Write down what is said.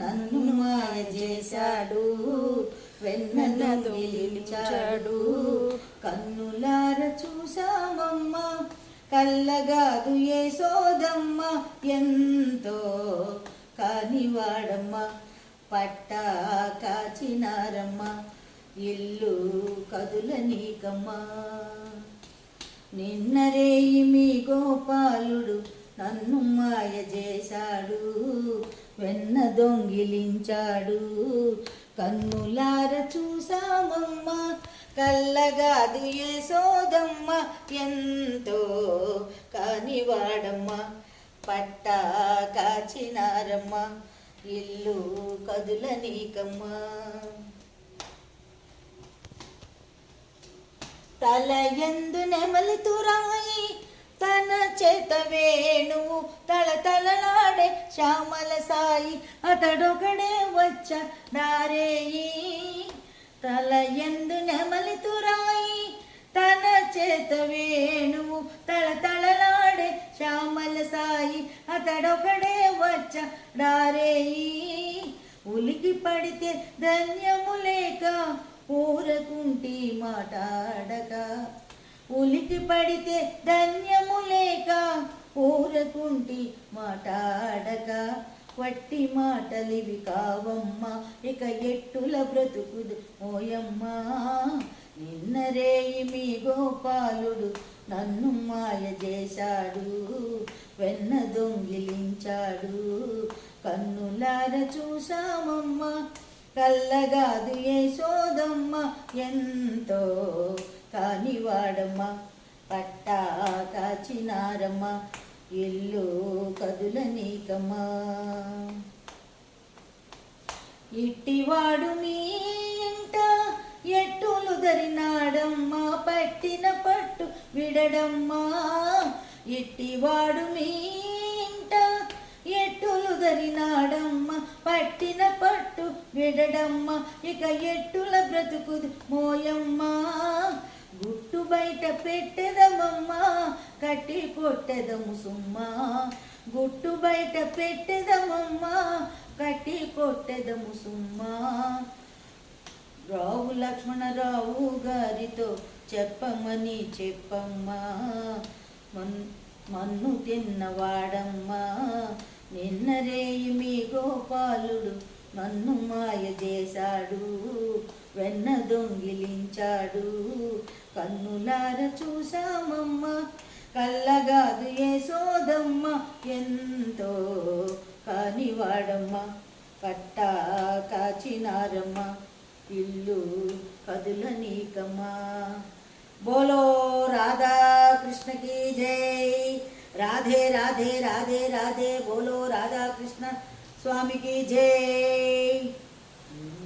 నన్ను మాయ చేశాడు వెన్న దొంగిలించాడు కన్నులార చూసామమ్మ కల్లగాదు ఏ సోదమ్మ ఎంతో కానివాడమ్మ పట్ట కాచినారమ్మ ఇల్లు కదుల నీకమ్మా. నిన్నరేయి మీ గోపాలుడు నన్ను మాయ చేశాడు వెన్న దొంగిలించాడు. కన్నులార చూసామమ్మ కల్లగాదు ఏ సోదమ్మ ఎంతో కానివాడమ్మ పట్ట కాచినారమ్మ ఇల్లు కదుల నీకమ్మా. తల ఎందు నెమలి తురాయి తన చేత వేణువు తలనాడే శ్యామల సాయి అతడొకడే వచ్చ దారేయి తల ఎందు నెమలి తురాయి తన చేత వేణువు. తల తలనాడే శ్యామల సాయి అతడొకడే వచ్చ దారేయి ఉలికి పడితే ధన్యము లేక ఊరకుంటి మాట్లాడక ఉలికి పడితే ధన్యము లేక కుంటి మాటాడక వట్టి మాటలివి కావమ్మ ఇక ఎట్టుల బ్రతుకుదు ఓయమ్మ నిన్నరేయి మీ గోపాలుడు నన్ను మాయ చేశాడు వెన్న దొంగిలించాడు. కన్నులార చూసామమ్మ కల్లగాదు ఏ సోదమ్మ ఎంతో కానివాడమ్మ పట్టా కాచినారమ్మ. ఎల్లో కదుల నీకమ్మా. ఇట్టివాడు మీ ఇంట ఎట్టులు ధరినాడమ్మా పట్టిన పట్టు విడడమ్మా. ఇట్టివాడు మీ ఇంట ఎట్టులు ధరినాడమ్మ పట్టిన పట్టు విడడమ్మా. ఇక ఎట్టుల బ్రతుకుదు మోయమ్మా. గుట్టు బయట పెట్టెదమమ్మా కట్టి కొట్టెదము సుమ్మా. గుట్టు బయట పెట్టెదమమ్మా కట్టి కొట్టెదము సుమ్మా. రావు లక్ష్మణరావు గారితో చెప్పమని చెప్పమ్మా. మన్ మన్ను తిన్నవాడమ్మా. నిన్నరేయి మీ గోపాలుడు నన్ను మాయ చేశాడు. వెన్న దొంగిలించాడు. కన్నులార చూసామమ్మ కళ్ళగాదు ఏ సోదమ్మ ఎంతో కానివాడమ్మ కట్టా కాచినారమ్మ ఇల్లు కదుల నీకమ్మ బోలో రాధా కృష్ణకి జై. రాధే రాధే రాధే రాధే బోలో రాధాకృష్ణ స్వామికి జై.